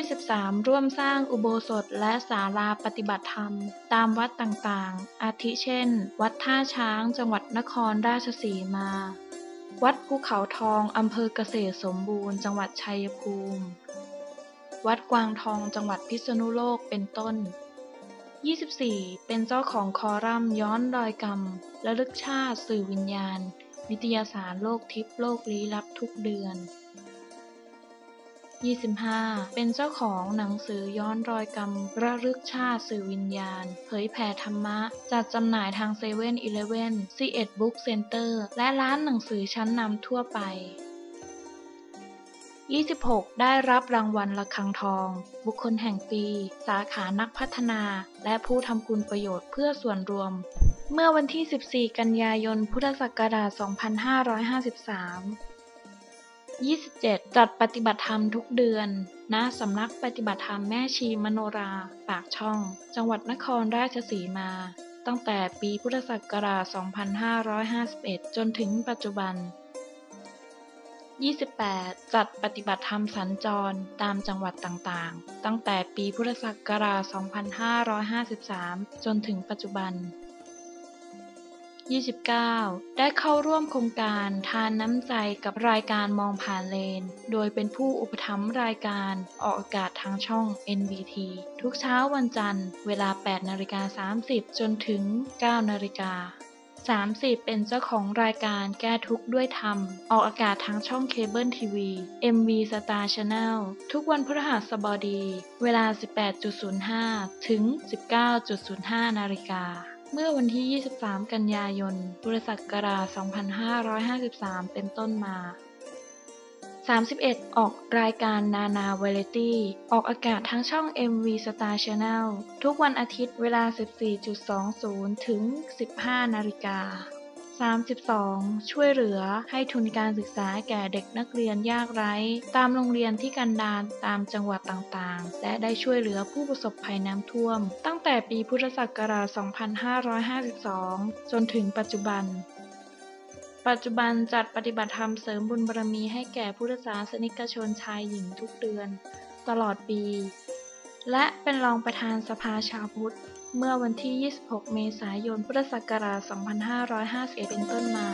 23ร่วมสร้างอุโบสถและศาลาปฏิบัติธรรม ตามวัดต่างๆ อาทิเช่น วัดท่าช้างจังหวัดนครราชสีมา วัดภูเขาทองอำเภอเกษตรสมบูรณ์ จังหวัดชัยภูมิ วัดกวางทองจังหวัดพิษณุโลกเป็นต้น 24 เป็นเจ้าของคอรัมน์ย้อนรอยกรรมและลึกชาติสื่อวิญญาณ นิตยสารโลกทิพย์โลกลี้ลับทุกเดือน 25 เป็นเจ้าของหนังสือย้อนรอยกรรม ระลึกชาติสื่อวิญญาณ เผยแผ่ธรรมะ จัดจำหน่ายทางเซเว่นอีเลฟเว่นซีเอ็ดบุ๊กเซ็นเตอร์และร้านหนังสือชั้นนำทั่วไป 26 ได้รับรางวัลระฆังทอง บุคคลแห่งปี สาขานักพัฒนา และผู้ทำคุณประโยชน์เพื่อส่วนรวมเมื่อวันที่ 14 กันยายน พุทธศักราช 2553 27 จัดปฏิบัติธรรมทุกเดือนณสำนักปฏิบัติธรรมแม่ชีมโนรา ปากช่อง จังหวัดนครราชสีมา ตั้งแต่ปีพุทธศักราช 2551 จนถึงปัจจุบัน 28 จัดปฏิบัติธรรมสัญจรตามจังหวัดต่างๆ ตั้งแต่ปีพุทธศักราช 2553 จนถึงปัจจุบัน 29 ได้เข้าร่วมโครงการทานน้ำใจกับรายการมองผ่านเลน โดยเป็นผู้อุปถัมภ์รายการออกอากาศทางช่อง NBT ทุกเช้าวันจันทร์ เวลา 8นาฬิกา30 จนถึง 9นาฬิกา30 เป็นเจ้าของรายการแก้ทุกข์ด้วยธรรม ออกอากาศทางช่องเคเบิลทีวี MV Star Channel ทุกวันพฤหัสบดี เวลา 18.05 ถึง 19.05 นาฬิกา เมื่อวันที่ 23 กันยายน พุทธศักราช 2553 เป็นต้นมา 31 ออกรายการนานาเวลตี้ ออกอากาศทั้งช่อง MV Star Channel ทุกวันอาทิตย์เวลา 14.20 ถึง 15 นาฬิกา 32 ช่วยเหลือให้ทุนการศึกษาแก่เด็กนักเรียนยากไร้ ตามโรงเรียนที่กันดารตามจังหวัดต่างๆ และได้ช่วยเหลือผู้ประสบภัยน้ำท่วม ตั้งแต่ปีพุทธศักราช 2552 จนถึงปัจจุบันปัจจุบันจัดปฏิบัติธรรมเสริมบุญบารมีให้แก่พุทธศาสนิกชนชายหญิงทุกเดือน ตลอดปี และเป็นรองประธานสภาชาวพุทธ เมื่อวันที่ 26 เมษายน พุทธศักราช 2551 เป็นต้นมา